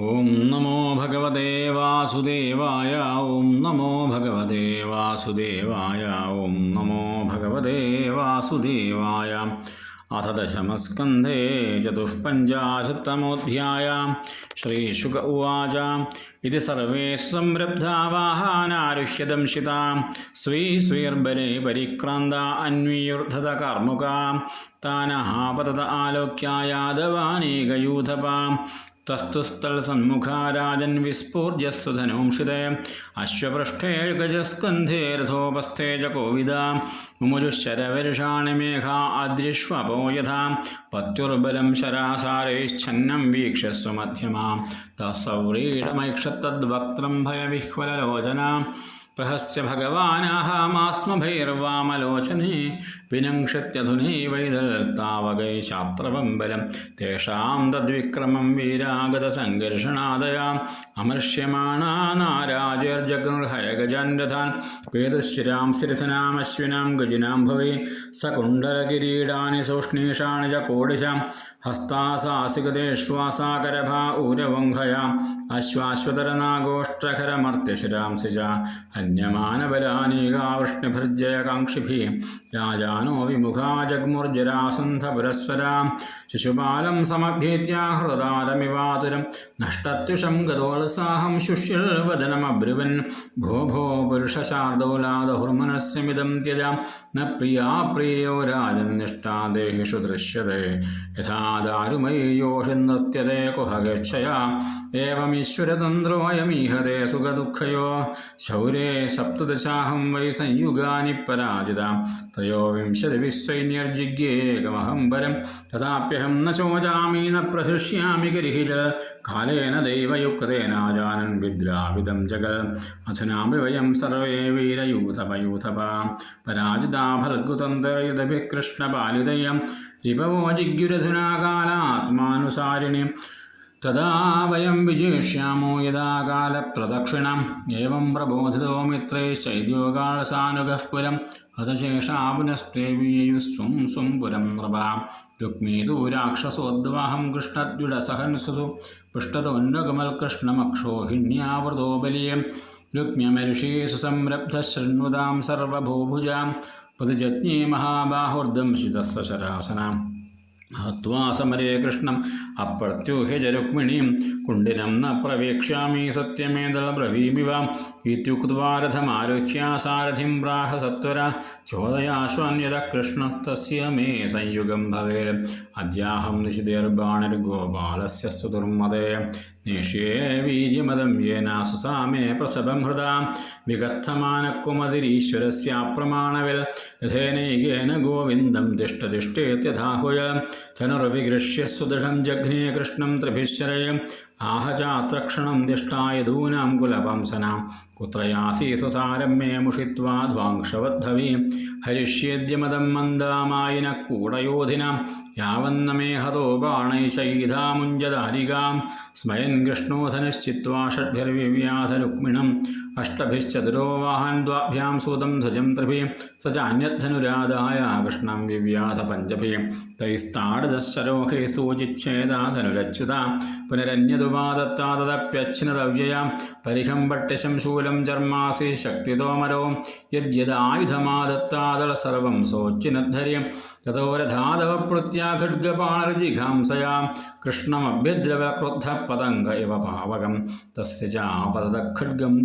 ओं नमो भगवते वासुदेवाय ओं नमो भगवते वासुदेवाय ओं नमो भगवते वासुदेवाय। अथ दशमस्कन्धे चतुःपञ्चाशत्तमोऽध्याय श्रीशुक उवाच। इति सर्वे संरब्धा वाहानारुह्यदंशिता स्वी स्वीर्बले परिक्रान्ता अन्वीयुर्धतकार्मुका। तानहापतत आलोक्या यादवानेकयूथपा। പതത ആലോക്യ യാദവാനേകയൂഥപാ തസ്തുസ്ഥൽസന്മുഖാ രാജൻ വിസ്ഫൂർജസ്വധനോംഷിതേ അശ്വപൃഷ്ഠേ ഗജസ്കന്ധേർധോപസ്ഥേജ കോവിദ മുമുജുശരവർഷാണി മേഘ അദൃശ്വപോ യഥാ പത്യുർബലം ശരാസാരൈശ്ഛന്നം വീക്ഷസ്വ മധ്യമാം തസൗരീടമൈക്ഷത്തദ്വക്ത്രം ഭയവിഹ്വലലോചന പ്രഹസ്യ ഭഗവാനാഹാമാസ്മഭൈർവാമലോചനെ വിനങ്ഷത്യധുനൈവൈതൽത്താവകൈ ശാസ്ത്രവമ്പലം തേഷാം തദ്വിക്രമം വീരാഗതസംഘർഷണാദയാ. അമർഷ്യമാണാ നാരാജർജഗൃഹയഗജാൻ രഥാൻ വേദശ്രിരാം സിരഥനാമശ്വിനാം ഗജിനാം ഭവേ. സകുണ്ഡലകിരീടാനി സൂഷ്ണീഷാണി ച കോടിശാം. ഹസ്താസാസികതേശ്വാസാകരഭാ ഊരവംഹയാ അശ്വാശ്വതരനാഗോഷ്ഠരമർത്യശിരാംസി ച ഹന്യമാനബലാനീകാവൃഷ്ണിഭർജയകാംക്ഷിഭിः രാജാനോ വിമുഖാ ജഗ്മുർജരാസന്ധപുരസ്വരാ. ശിശുപാലം സമഭ്യേത്യാഹൃതാരമിവാതുരം നഷ്ടത്യുഷം ഗതോത്സാഹം ശുഷ്യൽ വദനമബ്രുവൻ ഭോ ഭോ പുരുഷശാർദൗലാദഹുർമനസ്യമിതം ത്യജ. ന പ്രിയാ പ്രിയോ രാജന്നിഷ്ടാ ദേഹിഷു ദൃശ്യത്തെ യഥാ ദാരുമയ്യോഷി നൃത്യത്തെ കുഹഗച്ഛയാ ഏവമീശ്വരതന്ത്രോയമീഹതേ സുഖദുഃഖയോ. ശൗരേ സപ്തദശാഹം വൈ സംയുഗാനി പരാജിത. ത്രയോവിംശതിവിശ്വൈന്യർജിജ്ഞേകമഹം പരം തഥാപ്യഹം ന ശോചാമി ന പ്രഹൃഷ്യാമി ഗരിഹിജ കാലേന ദൈവയുക്തേനാജാനൻ വിദ്രാവിദം ജഗൽ. അധുനാപി വയം സർവേ വീരയൂഥപയൂഥപ. പരാജിതാ ഫൽഗുതന്ത്രയുധഭിः കൃഷ്ണപാലിതയം രിപവോ ജിഗ്യുരധുനാ കാലാത്മാനുസാരിണി തഥാ വയം വിജയിഷ്യാമോ യഥാ കാലപ്രദക്ഷിണം ഏവം പ്രബോധിതോ മിത്രേ ശൈദ്യോകാളസാനുഗഃ പുരം ഹതശേഷാ പുനസ്പ്രേവീയു സ്വം സ്വം പുരം നൃപ. രുക്മീതു രാക്ഷസോദ്വാഹം കൃഷ്ണദ്വിഡസഹൻസുസു പൃഷ്ടതോന്നകമൽകൃഷ്ണമക്ഷോഹിണ്യാവൃതോ ബലിയം രുക്മ്യമരുഷീ സുസംരബ്ധ ശൃണ്വതാം സർവഭൂഭുജാം. പ്രതിജജ്ഞേ മഹാബാഹുർദംശിതസ്സ ശരാസനാം. ഹത്വാ സമരേ കൃഷ്ണം അപ്രത്യൂഹ്യജരുക്മിണീം കുണ്ടിനം ന പ്രവേക്ഷ്യാമി സത്യമേതളബ്രവീമിവ ഇത്യുക്ത്വാ രഥമാരുഹ്യ സാരഥിം പ്രാഹ സത്വര ചോദയാശ്വന്യത കൃഷ്ണസ്തസ്യ മേ സംയുഗം ഭവേത് അദ്യാഹം നിശിതേർബാണിർഗോപാലസ്യ സുദുർമതേ നിഷേ വീര്യമദം യേന സുസാമേ പ്രസഭം ഹൃദാ വിഗത്തമാനക്കുമതിരീശ്വരസ്യാപ്രമാണവിൽ യഥേനൈകേന ഗോവിന്ദം തിഷ്ടതിഷ്ഠേത്യഥാഹുയ ധനുർവിഗൃഹ്യ സുദൃഢം ജഘ്നേ കൃഷ്ണം ത്രിഭിശ്ചരയം ആഹചാത്രക്ഷണം ദിഷ്ടായതൂനാം കുലപംസനാം. കുത്രയാസി സുസാരം മേ മുഷിത്വാ ധ്വാംക്ഷവദ്ധവീം ഹരിഷ്യേദ്യമദം മന്ദാമായിന കൂടയോധിനാം. യാവന്ന മേ ഹതോ ബാണൈശൈധാമുഞ്ജദാരികാം സ്മയൻ കൃഷ്ണോധനശ്ചിത്വാ ഷഡ്ഭിർവിവ്യാധ രുക്മിണം. അഷ്ടഭിശ്ചതുരോ വാഹൻ ദ്വാഭ്യാം സൂതം ധ്വജം ത്രിഭി സ ചാന്യധനുരാധായ കൃഷ്ണം വിവ്യാധ പഞ്ചഭി തൈസ്താടദശരോഹേ സൂചിച്ഛേദാധനുരച്യുത പുനരന്യതുപാദത്താതദപ്യച്ഛിനതവ്യയാം പരിഹം പട്ടിശം ശൂലം ചർമാസി ശക്തിതോമരോ യദ്യദായുധമാദത്താദള സർവം സോച്ചിനദ്ധര്യം തതോ രഥാദവ പ്രത്യാഖഡ്ഗപാണർജിഘാംസയാ കൃഷ്ണമഭ്യദ്രവക്രുദ്ധ പതംഗ ഇവ പാവകം തസ്യ ചാപതഖഡ്ഗം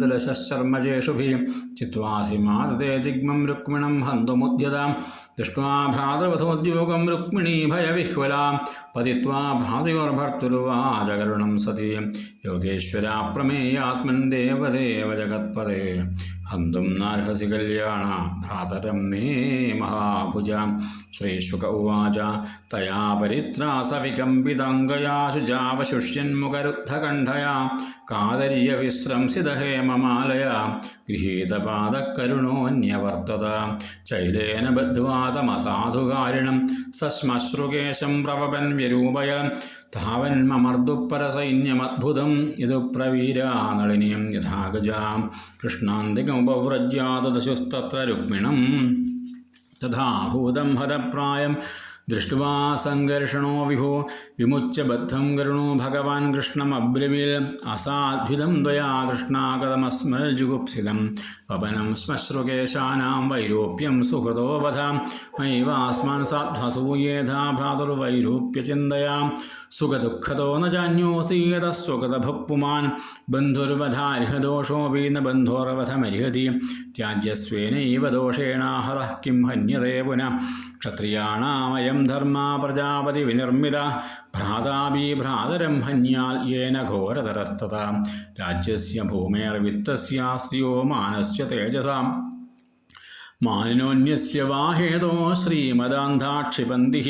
शर्मजेषुभिः चित्वासि मादते जिग्मं रुक्मिणं हन्तुमुद्यतां, दृष्ट्वा भ्रातृवधोद्योगं रुक्मिणी भयविह्वला, पतित्वा भ्रातयोर्भर्तुर्वाजगरुणं सति। योगेश्वराप्रमेयात्मन् देवदेव जगत्पदे हन्तुं नार्हसि कल्याण भ्रातर मे महाभुज। श्रीशुक उवाच तया परित्रासविकम्पिताङ्गया शुजावशुष्यन्मुखरुद्धकण्ठया कादर्यविस्रंसिदहे ममालया ഗൃഹീതപാദകരുണോന്യവർത്തത ചൈലേന ബദ്ധ്വാതമസാധുകാരിണം സശ്മശ്രുകേശം പ്രവപൻ വ്യരൂപയലം താവന്മമർദുപ്പരസൈന്യമദ്ഭുതം ഇതു പ്രവീരാനളിനിയം യഥാഗജാം. കൃഷ്ണാന്തികമുപവ്രജ്യാതദശുസ്തത്ര രുക്മിണം. തഥാഭൂതം ഹതപ്രായം दृष्ट्वा सङ्घर्षणो विभो, विमुच्य बद्धं करुणो भगवान् कृष्णमब्रवील् असाध्वितं त्वया कृष्णाकदमस्मल्जुगुप्सितं पवनं श्मश्रुकेशानां वैरोप्यं सुहृदो वधां। मयैवास्मान् साध्वसूयेधा भ्रातुर्वैरूप्यचिन्तया। सुखदुःखतो न जान्योऽसि यतः स्वगतभुः पुमान् बन्धुर्वधार्हदोषोऽपि न बन्धोर्वधमर्हति। त्याज्यस्वेनैव दोषेणाहर കിം ഹന്യതേ पुनः ക്ഷത്രിയാണാമയം ധർമ്മ പ്രജാപതി വിനിർമ്മിത. ഭ്രാതാപി ഭ്രാതരം ഹന്യാൽ യേന ഘോരതരസ്തത. രാജ്യസ്യ ഭൂമേർവിത്തസ്യ സ്ത്രീയോ മാനസ്യ തേജസാം. മാനിനോന്യസ്യ വാഹേതോ ശ്രീമദാന്ധാക്ഷിപന്തി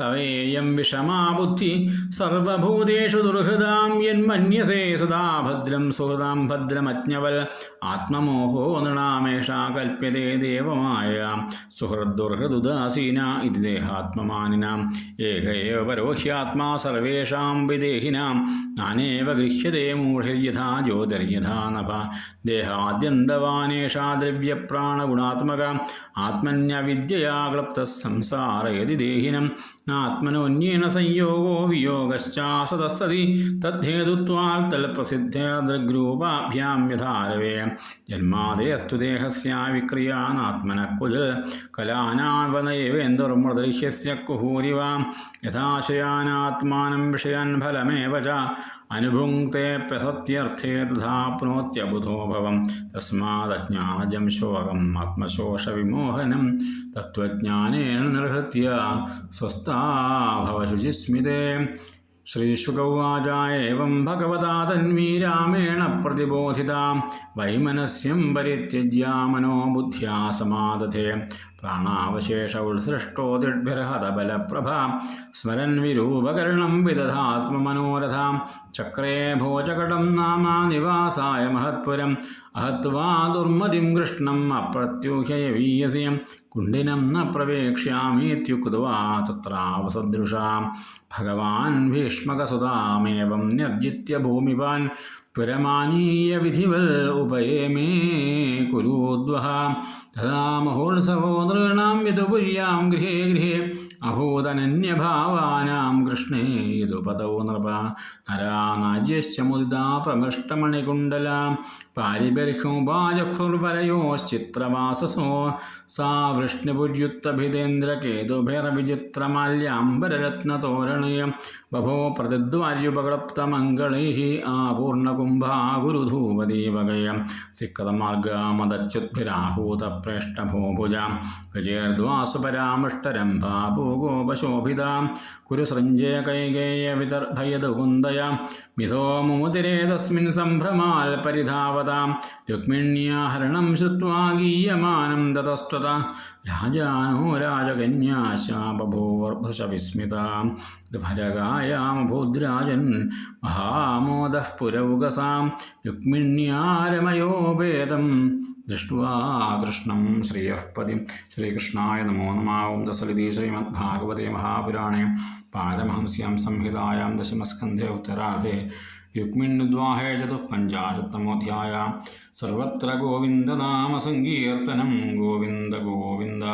തവേയം വിഷമാ ബുദ്ധി സർവഭൂതേഷു ദുർഹൃദാം യന്മന്യസേ സദാ ഭദ്രം സുഹൃദാം ഭദ്രമജ്ഞവൽ ആത്മമോഹോ നൃണാമേഷാ കൽപ്യതേ ദേവമായ സുഹൃദ്ദുർഹൃദുദാസീന ഇതി ദേഹാത്മമാനിനാം ഏക ഏവ പരോഹ്യാത്മാ സർവേഷാം വിദേഹിനാം നാനേവ ഗൃഹ്യതേ മൂഢിര്യഥാ ജ്യോതിര്യഥാ നഭ ദേഹാദ്യന്തവാനേഷാ ദ്രവ്യപ്രാണഗുണാത്മക ആത്മന്യവിദ്യയാ ക്ലപ്ത സംസാരയതി ദേഹിനം. നാത്മനോന്യേന സംയോഗോ വിയോഗശ്ചാസതസതി തദ്ധേതുത്വാൽ തൽപ്രസിദ്ധേർദൃഗ്രൂപാഭ്യാം യഥാരവേ ജന്മാദേയസ്തു ദേഹസ്യ വിക്രിയാനാത്മന കുജൽ കലാനാവനയവേന്ദുർമൃദൃശ്യസ്യ കുഹൂരിവ. യഥാശയാനാത്മാനം വിഷയാൻ ഫലമേവ ച. അനുഭുങ്ക്തേപ്യസത്യർത്ഥേ തഥാപ്നോത്യബുധോ ഭവം. തസ്മാദജ്ഞാനജം ശോകം ദോഷവിമോഹനം തത്വജ്ഞാനേന നിർഹത്യ. സ്വസ്ഥാഭവശുചിസ്മിതേ ശ്രീശുക ഉവാച ഏവം ഭഗവതാ തന്വീരാമേണ പ്രതിബോധിത. വൈമനസ്യം പരിത്യജ്യാ മനോബുദ്ധ്യാ സമാദധേ. बुद्ध्या समादधे प्राणावशेष उत्सृष्टो दिड्भिर्हतबलप्रभा स्मरन् विरूपकर्णं विदधात्ममनोरथां चक्रे भोजकटं नाम निवासाय महत्पुरम् अहत्वा दुर्मतिं कृष्णम् अप्रत्यूह्ययवीयसि कुण्डिनं न प्रवेक्ष्यामीत्युक्त्वा तत्रावसदृशा भगवान् भीष्मकसुतामेवं निर्जित्य पुरमानीयविधिवल् उपये मे कुरूद्वः। तदा महोत्सहोदॄणां यतुपुर्यां गृहे गृहे അഹൂതനന്യഭാവാനാം കൃഷ്ണേ ഇതു പദവോ നൃപ നരാനാജ്യശ്ച മുദിതാ പ്രമിഷ്ടമണികുണ്ടല സാ വൃഷ്ണുഭുര്യുക്തഭിതേന്ദ്രകേതുഭൈരവിചിത്രമാല്യാംബരരത്നതോരണയ ബഭോ പ്രതിദ്വാര്യുപകളപ്തമംഗളൈ ആപൂർണകുംഭാഗുരുധൂപദീപകയ സിക്കതമാർഗാമദച്യുത്ഭിരാഹൂതപ്രേഷ്ടഭോഭുജ ഗജേർദ്വാസുപരാമൃഷ്ടരംഭാപൂ ഭൂഗോപശോഭിതാം കുരുസൃഞ്ജയ കൈകേയ വിദർഭയത് മിഥോ മുമുതിരേ തസ്മിൻ സംഭ്രമാൽ പരിധാവതാം രുക്മിണ്യാഹരണം ശ്രുവാ ഗീയമാനം ദതസ്ത്വത രാജാനോ രാജകന്യാ ശാപഭൂവർഭൃശവിസ്മിതാം ഭരകായാമഭൂദ്രാജൻ മഹാമോദഃപുരൗകസാം രുക്മിണ്യാരമയോപേതം ദൃഷ്ട്വാ കൃഷ്ണം ശ്രീയഃപതി ശ്രീകൃഷ്ണായ നമോ നമാവും. ദസലിതി ശ്രീമദ്ഭാഗവതേ മഹാപുരാണേ. പാരമഹംസ്യാം സംഹിതായാം ദശമസ്കന്ധേ ഉത്തരാധേ യുക്മിണ്വാഹേ ചതുഃപഞ്ചാശത്തമോധ്യായാം. സർവത്ര ഗോവിന്ദനാമസങ്കീർത്തനം ഗോവിന്ദ ഗോവിന്ദ.